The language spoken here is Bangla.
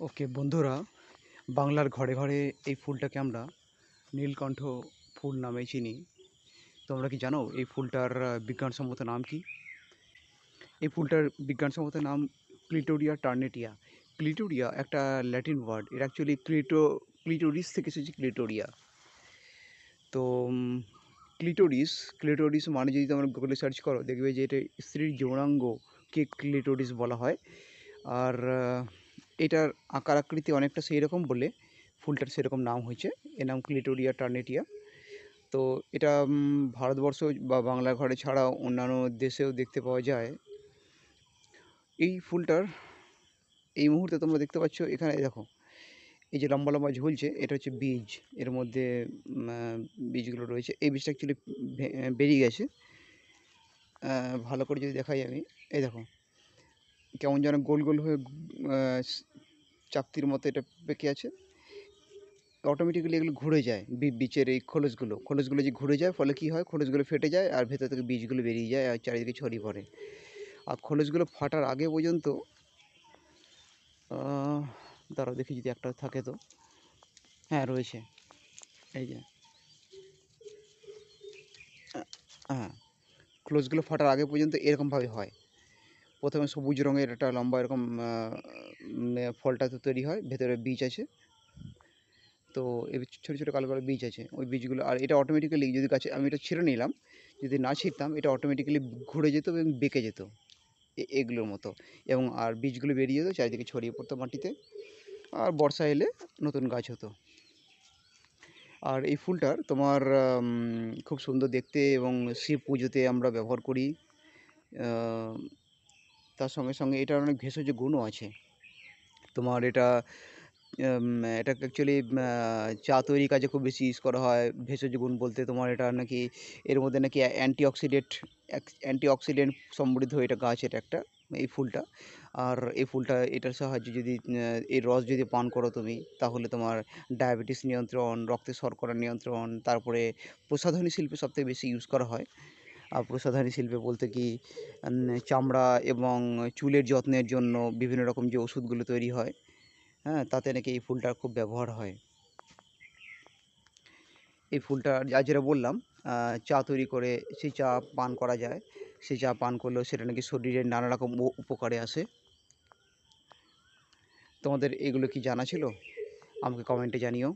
ওকে, বন্ধুরা, বাংলার ঘরে ঘরে এই ফুলটাকে আমরা নীলকণ্ঠ ফুল নামে চিনি। তোমরা কি জানো এই ফুলটার বিজ্ঞানসম্মত নাম কি? এই ফুলটার বিজ্ঞানসম্মত নাম ক্লিটোরিয়া টার্নেটিয়া। ক্লিটোরিয়া একটা ল্যাটিন ওয়ার্ড। এর অ্যাকচুয়ালি ক্লিটো, ক্লিটোরিস থেকে এসেছে ক্লিটোরিয়া। তো ক্লিটোরিস ক্লিটোরিস মানে যদি তোমরা গুগলে সার্চ করো, দেখবে যে এটা স্ত্রীর যৌনাঙ্গকে ক্লিটোরিস বলা হয়। আর এটার আকার আকৃতি অনেকটা সেই রকম বলে ফুলটার সেরকম নাম হয়েছে। এর নাম ক্লিটোরিয়া টার্নেটিয়া। তো এটা ভারতবর্ষ বা বাংলা ঘরে ছাড়াও অন্যান্য দেশেও দেখতে পাওয়া যায়। এই ফুলটার, এই মুহূর্তে তোমরা দেখতে পাচ্ছ এখানে দেখো, এই যে লম্বা লম্বা ঝুলছে, এটা হচ্ছে বীজ। এর মধ্যে বীজগুলো রয়েছে। এই বীজটা অ্যাকচুয়ালি বেরিয়ে গেছে। ভালো করে যদি দেখাই আমি, এই দেখো। কেমন যেন গোল গোল হয়ে চাকতির মতো এটা পেকে আছে। অটোমেটিক্যালি এগুলো ঘুরে যায়, বি- বীচের এই খোলসগুলো। খোলসগুলো যে ঘুরে যায়, ফলে কি হয়? খোলসগুলো ফেটে যায় আর ভেতর থেকে বীজগুলো বেরিয়ে যায় আর চারিদিকে ছড়িয়ে পড়ে। আর খোলসগুলো ফাটার আগে পর্যন্ত দাঁড়াও দেখি যদি একটা থাকে তো। হ্যাঁ রয়েছে। এই যে। হ্যাঁ। ক্লোজগুলো ফাটার আগে পর্যন্ত এরকমভাবে হয়। প্রথমে সবুজ রঙের একটা লম্বা এরকম ফলটা তো তৈরি হয়, ভেতরে বীজ আছে। তো এই ছোটো ছোটো কালো কালো বীজ আছে, ওই বীজগুলো, আর এটা অটোমেটিক্যালি যদি গাছে, আমি এটা ছিঁড়ে নিলাম, যদি না ছিঁড়তাম, এটা অটোমেটিক্যালি ঘুরে যেত এবং বেঁকে যেত এগুলোর মতো। এবং আর বীজগুলো বেরিয়ে যেত, চারিদিকে ছড়িয়ে পড়তো মাটিতে, আর বর্ষা এলে নতুন গাছ হতো। আর এই ফুলটার তোমার খুব সুন্দর দেখতে এবং শিব পুজোতে আমরা ব্যবহার করি তার সঙ্গে সঙ্গে এটার অনেক ভেষজ গুণও আছে। তোমার এটা এটা অ্যাকচুয়ালি চা তৈরির কাজে খুব বেশি ইউজ করা হয়। ভেষজ গুণ বলতে তোমার এটা নাকি, এর মধ্যে নাকি অ্যান্টি অক্সিডেন্ট অ্যান্টি অক্সিডেন্ট সমৃদ্ধ এটা গাছ এটা একটা, এই ফুলটা। আর এই ফুলটা, এটার সাহায্যে যদি এর রস যদি পান করো তুমি, তাহলে তোমার ডায়াবেটিস নিয়ন্ত্রণ, রক্তে শর্করা নিয়ন্ত্রণ, তারপরে প্রসাধনী শিল্পে সবথেকে বেশি ইউজ করা হয়। প্রসাধনী শিল্পে বলতে কি চামড়া এবং চুলের যত্নের জন্য বিভিন্ন রকম যে ওষুধগুলো তৈরি হয় হ্যাঁ তাতে নাকি এই ফুলটার খুব ব্যবহার হয়। এই ফুলটা যা যেটা বললাম চা তৈরি করে সেই চা পান করা যায়। সেই চা পান করলেও সেটা নাকি শরীরের নানা রকম উপকারে আসে। তোমাদের এগুলো কি জানা ছিল? আমাকে কমেন্টে জানিও।